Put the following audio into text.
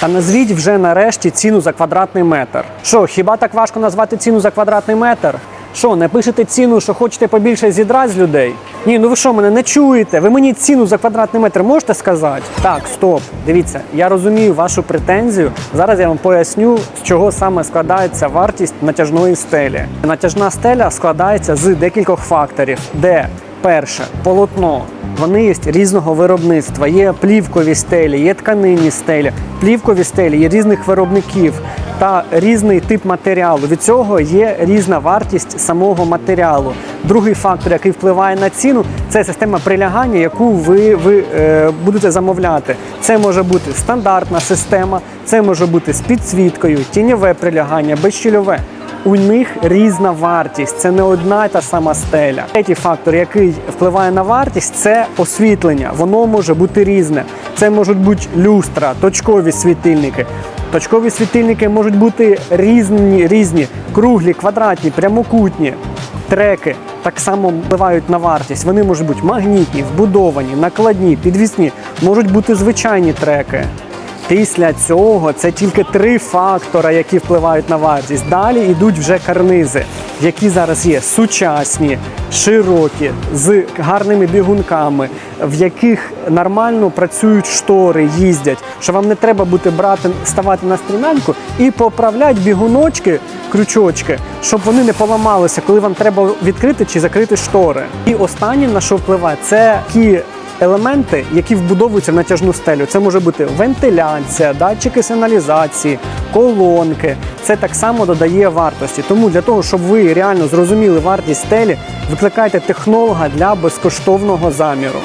Та назвіть вже нарешті ціну за квадратний метр. Що, хіба так важко назвати ціну за квадратний метр? Що, не пишете ціну, що хочете побільше зідрати з людей? Ні, ну ви що, мене не чуєте? Ви мені ціну за квадратний метр можете сказати? Так, стоп. Дивіться, я розумію вашу претензію. Зараз я вам поясню, з чого саме складається вартість натяжної стелі. Натяжна стеля складається з декількох факторів, де Перше полотно. Вони є різного виробництва. Є плівкові стелі, є тканинні стелі. Плівкові стелі є різних виробників та різний тип матеріалу. Від цього є різна вартість самого матеріалу. Другий фактор, який впливає на ціну, це система прилягання, яку ви, ви е, будете замовляти. Це може бути стандартна система, це може бути з підсвіткою, тіньове прилягання, безщільове. У них різна вартість, це не одна й та сама стеля. Третій фактор, який впливає на вартість, це освітлення. Воно може бути різне. Це можуть бути люстра, точкові світильники. Точкові світильники можуть бути різні, різні, круглі, квадратні, прямокутні. Треки так само впливають на вартість. Вони можуть бути магнітні, вбудовані, накладні, підвісні, можуть бути звичайні треки. Після цього це тільки три фактора, які впливають на вартість. Далі йдуть вже карнизи, які зараз є сучасні, широкі, з гарними бігунками, в яких нормально працюють штори, їздять. Що вам не треба бути брати, ставати на стрімянку і поправляти бігуночки, крючочки, щоб вони не поламалися, коли вам треба відкрити чи закрити штори. І останнє на що впливає, це ті елементи, які вбудовуються в натяжну стелю. Це може бути вентиляція, датчики сигналізації, колонки. Це так само додає вартості. Тому для того, щоб ви реально зрозуміли вартість стелі, викликайте технолога для безкоштовного заміру.